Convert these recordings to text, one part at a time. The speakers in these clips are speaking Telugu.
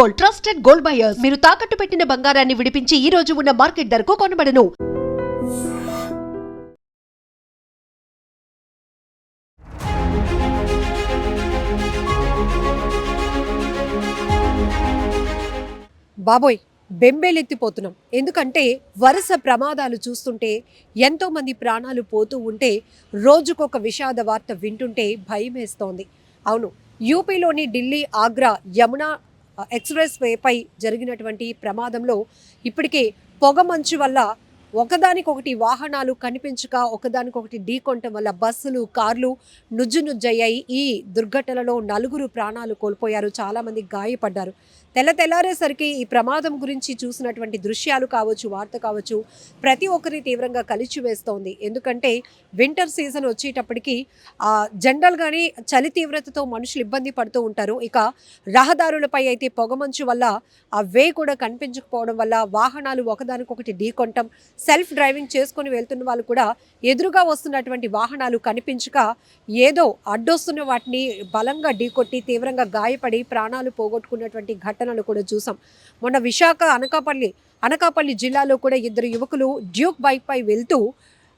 Gold trusted gold buyers. మీరు తాకట్టు పెట్టిన బంగారాన్ని విడిపించి ఈ రోజు ఉన్న మార్కెట్ ధరకు కొనబడను. బాబోయ్ బెంబేలెత్తిపోతున్నాం. ఎందుకంటే వరుస ప్రమాదాలు చూస్తుంటే ఎంతో మంది ప్రాణాలు పోతూ ఉంటే రోజుకొక విషాద వార్త వింటుంటే భయమేస్తోంది. అవును యూపీలోని ఢిల్లీ ఆగ్రా యమునా ఎక్స్ప్రెస్ వేపై జరిగినటువంటి ప్రమాదంలో ఇప్పటికే పొగమంచు వల్ల ఒకదానికొకటి వాహనాలు కనిపించక ఒకదానికొకటి ఢీకొనటం వల్ల బస్సులు కార్లు నుజ్జు నుజ్జయ్యాయి ఈ దుర్ఘటనలో నలుగురు ప్రాణాలు కోల్పోయారు. చాలామంది గాయపడ్డారు. తెల్ల తెల్లారేసరికి ఈ ప్రమాదం గురించి చూసినటువంటి దృశ్యాలు కావచ్చు వార్త కావచ్చు ప్రతి ఒక్కరిని తీవ్రంగా కలిచివేస్తోంది. ఎందుకంటే వింటర్ సీజన్ వచ్చేటప్పటికి ఆ, జనరల్గానే చలి తీవ్రతతో మనుషులు ఇబ్బంది పడుతూ ఉంటారు. ఇక రహదారులపై అయితే పొగమంచు వల్ల ఆ వే కూడా కనిపించకపోవడం వల్ల వాహనాలు ఒకదానికొకటి ఢీకొనటం సెల్ఫ్ డ్రైవింగ్ చేసుకుని వెళ్తున్న వాళ్ళు కూడా ఎదురుగా వస్తున్నటువంటి వాహనాలు కనిపించక ఏదో అడ్డొస్తున్న వాటిని బలంగా ఢీకొట్టి తీవ్రంగా గాయపడి ప్రాణాలు పోగొట్టుకున్నటువంటి ఘటనలు కూడా చూసాం. మొన్న విశాఖ అనకాపల్లి అనకాపల్లి జిల్లాలో కూడా ఇద్దరు యువకులు డ్యూక్ బైక్పై వెళ్తూ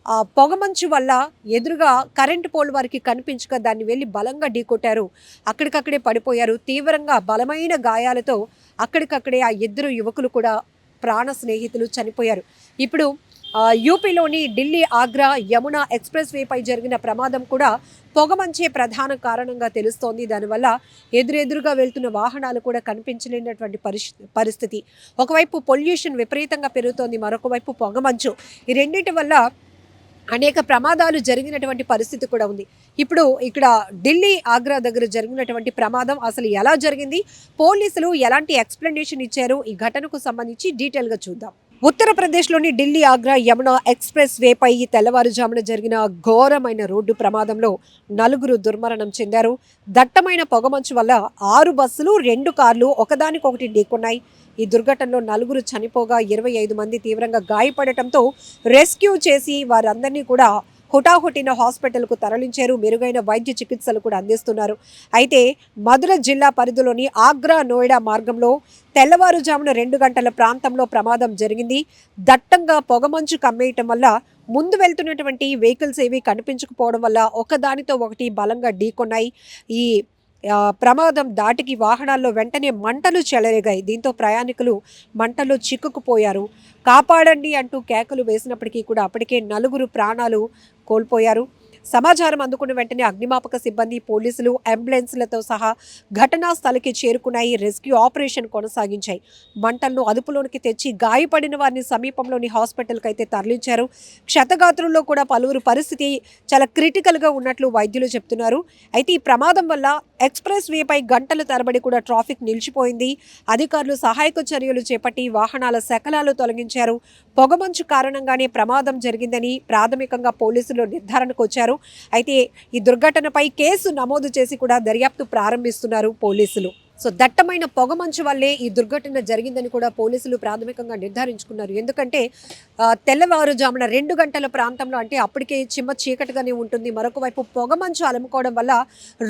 ఆ పొగమంచు వల్ల ఎదురుగా కరెంటు పోల్ వారికి కనిపించక దాన్ని వెళ్ళి బలంగా ఢీకొట్టారు. అక్కడికక్కడే పడిపోయారు. తీవ్రంగా బలమైన గాయాలతో అక్కడికక్కడే ఆ ఇద్దరు యువకులు కూడా ప్రాణ స్నేహితులు చనిపోయారు. ఇప్పుడు యూపీలోని ఢిల్లీ ఆగ్రా యమునా ఎక్స్ప్రెస్ వేపై జరిగిన ప్రమాదం కూడా పొగమంచే ప్రధాన కారణంగా తెలుస్తోంది. దానివల్ల ఎదురెదురుగా వెళ్తున్న వాహనాలు కూడా కనిపించలేనటువంటి పరిస్థి పరిస్థితి. ఒకవైపు పొల్యూషన్ విపరీతంగా పెరుగుతోంది మరొక వైపు పొగమంచు. ఈ రెండింటి వల్ల అనేక ప్రమాదాలు జరిగినటువంటి పరిస్థితి కూడా ఉంది. ఇప్పుడు ఇక్కడ ఢిల్లీ ఆగ్రా దగ్గర జరిగినటువంటి ప్రమాదం అసలు ఎలా జరిగింది? పోలీసులు ఎలాంటి ఎక్స్ప్లెనేషన్ ఇచ్చారు? ఈ ఘటనకు సంబంధించి డీటెయిల్గా చూద్దాం. ఉత్తరప్రదేశ్లోని ఢిల్లీ ఆగ్రా యమునా ఎక్స్ప్రెస్ వేపై తెల్లవారుజామున జరిగిన ఘోరమైన రోడ్డు ప్రమాదంలో నలుగురు దుర్మరణం చెందారు. దట్టమైన పొగమంచు వల్ల ఆరు బస్సులు రెండు కార్లు ఒకదానికొకటి ఢీకొన్నాయి. ఈ దుర్ఘటనలో నలుగురు చనిపోగా ఇరవై ఐదు మంది తీవ్రంగా గాయపడటంతో రెస్క్యూ చేసి వారందరినీ కూడా హుటాహుటిన హాస్పిటల్కు తరలించారు. మెరుగైన వైద్య చికిత్సలు కూడా అందిస్తున్నారు. అయితే మధుర జిల్లా పరిధిలోని ఆగ్రా నోయిడా మార్గంలో తెల్లవారుజామున రెండు గంటల ప్రాంతంలో ప్రమాదం జరిగింది. దట్టంగా పొగమంచు కమ్మేయటం వల్ల ముందు వెళ్తున్నటువంటి వెహికల్స్ ఏవి కనిపించకపోవడం వల్ల ఒకదానితో ఒకటి బలంగా ఢీకొన్నాయి. ఈ ప్రమాదం దాటికి వాహనాల్లో వెంటనే మంటలు చెలరేగాయి. దీంతో ప్రయాణికులు మంటల్లో చిక్కుకుపోయారు. కాపాడండి అంటూ కేకలు వేసినప్పటికీ కూడా అప్పటికే నలుగురు ప్రాణాలు కోల్పోయారు. సమాచారం అందుకున్న వెంటనే అగ్నిమాపక సిబ్బంది పోలీసులు అంబులెన్స్లతో సహా ఘటనా స్థలికి చేరుకున్నాయి. రెస్క్యూ ఆపరేషన్ కొనసాగించాయి. మంటలను అదుపులోనికి తెచ్చి గాయపడిన వారిని సమీపంలోని హాస్పిటల్కి అయితే తరలించారు. క్షతగాత్రుల్లో కూడా పలువురు పరిస్థితి చాలా క్రిటికల్గా ఉన్నట్లు వైద్యులు చెప్తున్నారు. అయితే ఈ ప్రమాదం వల్ల ఎక్స్ప్రెస్ వేపై గంటల తరబడి కూడా ట్రాఫిక్ నిలిచిపోయింది. అధికారులు సహాయక చర్యలు చేపట్టి వాహనాల శకలాలు తొలగించారు. పొగమంచు కారణంగానే ప్రమాదం జరిగిందని ప్రాథమికంగా పోలీసులు నిర్ధారణకు వచ్చారు. అయితే ఈ దుర్ఘటనపై కేసు నమోదు చేసి కూడా దర్యాప్తు ప్రారంభిస్తున్నారు పోలీసులు. సో దట్టమైన పొగమంచు వల్లే ఈ దుర్ఘటన జరిగిందని కూడా పోలీసులు ప్రాథమికంగా నిర్ధారించుకున్నారు. ఎందుకంటే తెల్లవారుజామున రెండు గంటల ప్రాంతంలో అంటే అప్పటికే చిమ్మ చీకటిగానే ఉంటుంది. మరొక వైపు పొగమంచు అలుముకోవడం వల్ల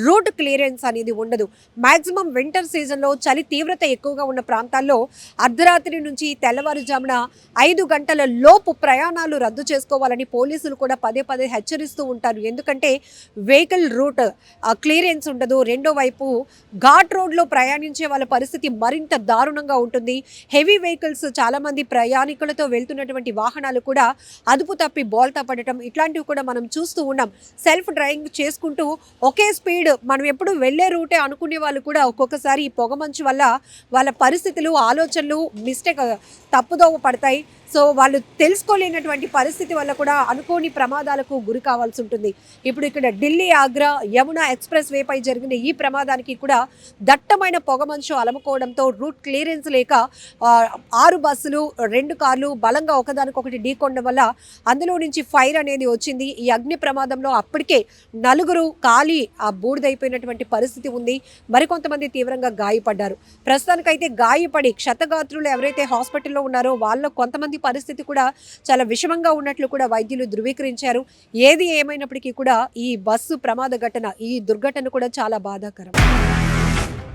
రూట్ క్లియరెన్స్ అనేది ఉండదు. మ్యాక్సిమం వింటర్ సీజన్లో చలి తీవ్రత ఎక్కువగా ఉన్న ప్రాంతాల్లో అర్ధరాత్రి నుంచి తెల్లవారుజామున ఐదు గంటల లోపు ప్రయాణాలు రద్దు చేసుకోవాలని పోలీసులు కూడా పదే పదే హెచ్చరిస్తూ ఉంటారు. ఎందుకంటే వెహికల్ రూట్ క్లియరెన్స్ ఉండదు. రెండో వైపు ఘాట్ రోడ్లో ప్రయాణించే వాళ్ళ పరిస్థితి మరింత దారుణంగా ఉంటుంది. హెవీ వెహికల్స్ చాలామంది ప్రయాణికులతో వెళ్తున్నటువంటి వాహనాలు కూడా అదుపు తప్పి బోల్తా పడటం ఇట్లాంటివి కూడా మనం చూస్తూ ఉన్నాం. సెల్ఫ్ డ్రైవింగ్ చేసుకుంటూ ఒకే స్పీడ్ మనం ఎప్పుడు వెళ్ళే రూటే అనుకునే వాళ్ళు కూడా ఒక్కొక్కసారి ఈ పొగమంచు వల్ల వాళ్ళ పరిస్థితులు ఆలోచనలు మిస్టేక్ తప్పుదోవ పడతాయి. సో వాళ్ళు తెలుసుకోలేనటువంటి పరిస్థితి వల్ల కూడా అనుకోని ప్రమాదాలకు గురి కావాల్సి ఉంటుంది. ఇప్పుడు ఇక్కడ ఢిల్లీ ఆగ్రా యమునా ఎక్స్ప్రెస్ వేపై జరిగిన ఈ ప్రమాదానికి కూడా దట్టమైన పొగమంచు అలముకోవడంతో రూట్ క్లియరెన్స్ లేక ఆరు బస్సులు రెండు కార్లు బలంగా ఒకదానికొకటి ఢీకొనడం వల్ల అందులో నుంచి ఫైర్ అనేది వచ్చింది. ఈ అగ్ని ప్రమాదంలో అప్పటికే నలుగురు కాలి ఆ బూడిదైపోయినటువంటి పరిస్థితి ఉంది. మరికొంతమంది తీవ్రంగా గాయపడ్డారు. ప్రస్తుతానికైతే గాయపడి క్షతగాత్రులు ఎవరైతే హాస్పిటల్లో ఉన్నారో వాళ్ళ కొంతమంది పరిస్థితి కూడా చాలా విషమంగా ఉన్నట్లు కూడా వైద్యులు ధృవీకరించారు. ఏది ఏమైనప్పటికీ కూడా ఈ బస్సు ప్రమాద ఘటన ఈ దుర్ఘటన కూడా చాలా బాధాకరం.